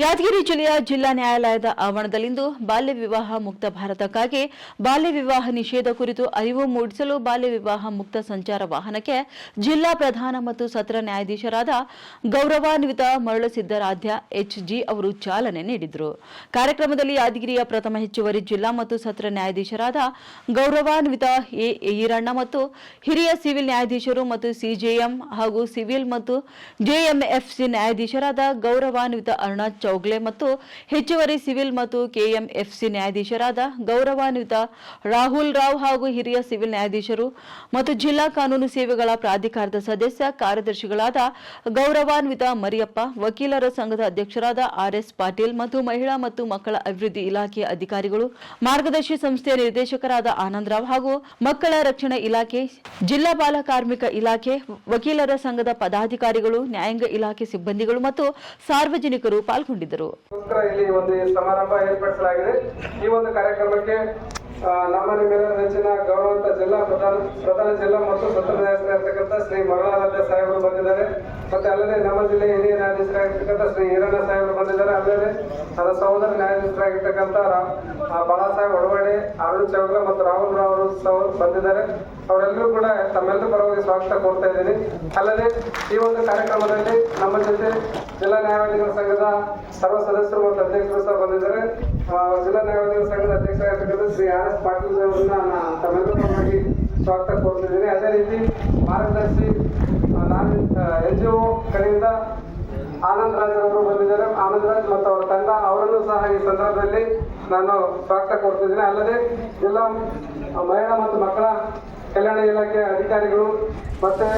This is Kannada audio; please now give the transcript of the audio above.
ಯಾದಗಿರಿ ಜಿಲ್ಲೆಯ ಜಿಲ್ಲಾ ನ್ಯಾಯಾಲಯದ ಆವರಣದಲ್ಲಿಂದು ಬಾಲ್ಯ ವಿವಾಹ ಮುಕ್ತ ಭಾರತಕ್ಕಾಗಿ ಬಾಲ್ಯ ವಿವಾಹ ನಿಷೇಧ ಕುರಿತು ಅರಿವು ಮೂಡಿಸಲು ಬಾಲ್ಯ ವಿವಾಹ ಮುಕ್ತ ಸಂಚಾರ ವಾಹನಕ್ಕೆ ಜಿಲ್ಲಾ ಪ್ರಧಾನ ಮತ್ತು ಸತ್ರ ನ್ಯಾಯಾಧೀಶರಾದ ಗೌರವಾನ್ವಿತ ಮರಳು ಸಿದ್ದರಾಧ್ಯ ಎಚ್ಜಿ ಅವರು ಚಾಲನೆ ನೀಡಿದರು. ಕಾರ್ಯಕ್ರಮದಲ್ಲಿ ಯಾದಗಿರಿಯ ಪ್ರಥಮ ಹೆಚ್ಚುವರಿ ಜಿಲ್ಲಾ ಮತ್ತು ಸತ್ರ ನ್ಯಾಯಾಧೀಶರಾದ ಗೌರವಾನ್ವಿತ ಎ ಈರಣ್ಣ ಮತ್ತು ಹಿರಿಯ ಸಿವಿಲ್ ನ್ಯಾಯಾಧೀಶರು ಮತ್ತು ಸಿಜೆಎಂ ಹಾಗೂ ಸಿವಿಲ್ ಮತ್ತು ಜೆಎಂಎಫ್ಸಿ ನ್ಯಾಯಾಧೀಶರಾದ ಗೌರವಾನ್ವಿತ ಅರುಣಾ ಚೌಗ್ಲೆ ಮತ್ತು ಹೆಚ್ಚುವರಿ ಸಿವಿಲ್ ಮತ್ತು ಕೆಎಂಎಫ್ಸಿ ನ್ಯಾಯಾಧೀಶರಾದ ಗೌರವಾನ್ವಿತ ರಾಹುಲ್ ರಾವ್ ಹಾಗೂ ಹಿರಿಯ ಸಿವಿಲ್ ನ್ಯಾಯಾಧೀಶರು ಮತ್ತು ಜಿಲ್ಲಾ ಕಾನೂನು ಸೇವೆಗಳ ಪ್ರಾಧಿಕಾರದ ಸದಸ್ಯ ಕಾರ್ಯದರ್ಶಿಗಳಾದ ಗೌರವಾನ್ವಿತ ಮರಿಯಪ್ಪ, ವಕೀಲರ ಸಂಘದ ಅಧ್ಯಕ್ಷರಾದ ಆರ್ಎಸ್ ಪಾಟೀಲ್ ಮತ್ತು ಮಹಿಳಾ ಮತ್ತು ಮಕ್ಕಳ ಅಭಿವೃದ್ಧಿ ಇಲಾಖೆಯ ಅಧಿಕಾರಿಗಳು, ಮಾರ್ಗದರ್ಶಿ ಸಂಸ್ಥೆಯ ನಿರ್ದೇಶಕರಾದ ಆನಂದರಾವ್ ಹಾಗೂ ಮಕ್ಕಳ ರಕ್ಷಣಾ ಇಲಾಖೆ, ಜಿಲ್ಲಾ ಬಾಲ ಕಾರ್ಮಿಕ ಇಲಾಖೆ, ವಕೀಲರ ಸಂಘದ ಪದಾಧಿಕಾರಿಗಳು, ನ್ಯಾಯಾಂಗ ಇಲಾಖೆ ಸಿಬ್ಬಂದಿಗಳು ಮತ್ತು ಸಾರ್ವಜನಿಕರು ಪಾಲ್ಗೊಂಡಿದ್ದರು. ಗೋಸ್ಕರ ಇಲ್ಲಿ ಒಂದು ಸಮಾರಂಭ ಏರ್ಪಡಿಸಲಾಗಿದೆ. ಈ ಒಂದು ಕಾರ್ಯಕ್ರಮಕ್ಕೆ ನಮ್ಮ ನಿಮ್ಮೆಲ್ಲರ ನೆಚ್ಚಿನ ಗೌರವಂತ ಜಿಲ್ಲಾ ಪ್ರಧಾನ ಪ್ರಧಾನ ಜಿಲ್ಲಾ ಮತ್ತು ಸ್ವತಂತ್ರ ಶ್ರೀ ಮರಳಾರಾಧ್ಯ ಸಾಹೇಬರು ಬಂದಿದ್ದಾರೆ. ಮತ್ತೆ ಅಲ್ಲದೆ ನಮ್ಮ ಜಿಲ್ಲೆಯ ಹಿರಿಯ ನ್ಯಾಯಾಧೀಶರಾಗಿರ್ತಕ್ಕಂಥ ಶ್ರೀ ಈರಣ್ಣ ಸಾಹೇಬರು ಬಂದಿದ್ದಾರೆ. ಅಲ್ಲದೆ ಅದರ ಸಹೋದರ ನ್ಯಾಯಾಧೀಶರಾಗಿರ್ತಕ್ಕಂಥ ಬಾಳಾ ಸಾಹೇಬ್ ಒಡವಾಡೆ ಅರುಣ್ ಚೌಗ್ಲ ಮತ್ತು ರಾಹುಲ್ ರಾವ್ ಅವರು ಸಹ ಬಂದಿದ್ದಾರೆ. ಅವರೆಲ್ಲರೂ ಕೂಡ ತಮ್ಮೆಲ್ಲರೂ ಪರವಾಗಿ ಸ್ವಾಗತ ಕೋರ್ತಾ ಇದ್ದೀನಿ. ಅಲ್ಲದೆ ಈ ಒಂದು ಕಾರ್ಯಕ್ರಮದಲ್ಲಿ ನಮ್ಮ ಜೊತೆ ಜಿಲ್ಲಾ ನ್ಯಾಯವಾದಿಗಳ ಸಂಘದ ಸರ್ವ ಸದಸ್ಯರು ಮತ್ತು ಅಧ್ಯಕ್ಷರು ಸಹ ಬಂದಿದ್ದಾರೆ. ಜಿಲ್ಲಾ ನ್ಯಾಯವಾದಿಗಳ ಸಂಘದ ಅಧ್ಯಕ್ಷರಾಗಿರ್ತಕ್ಕಂಥ ಶ್ರೀ ಆರ್ ಎಸ್ ಪಾಟೀಲ್ ಅವರನ್ನ ತಮ್ಮೆಲ್ಲರೂ ಪರವಾಗಿ ಸ್ವಾಗತ ಕೋರ್ತಿದ್ದೀನಿ ಅದೇ ರೀತಿ ಮಾರ್ಗದರ್ಶಿ ನಾನು ಎನ್ ಒ ಕಡೆಯಿಂದ ಆನಂದ್ ರಾಜ್ ಅವರು ಬಂದಿದ್ದಾರೆ ಆನಂದ್ ರಾಜ್ ಮತ್ತು ಅವರ ತಂಡ, ಅವರನ್ನು ಸಹ ಈ ಸಂದರ್ಭದಲ್ಲಿ ನಾನು ಸ್ವಾಗತ ಕೊಡ್ತಿದ್ದೇನೆ. ಅಲ್ಲದೆ ಜಿಲ್ಲಾ ಮಹಿಳಾ ಮತ್ತು ಮಕ್ಕಳ ಕಲ್ಯಾಣ ಇಲಾಖೆ ಅಧಿಕಾರಿಗಳು ಮತ್ತೆ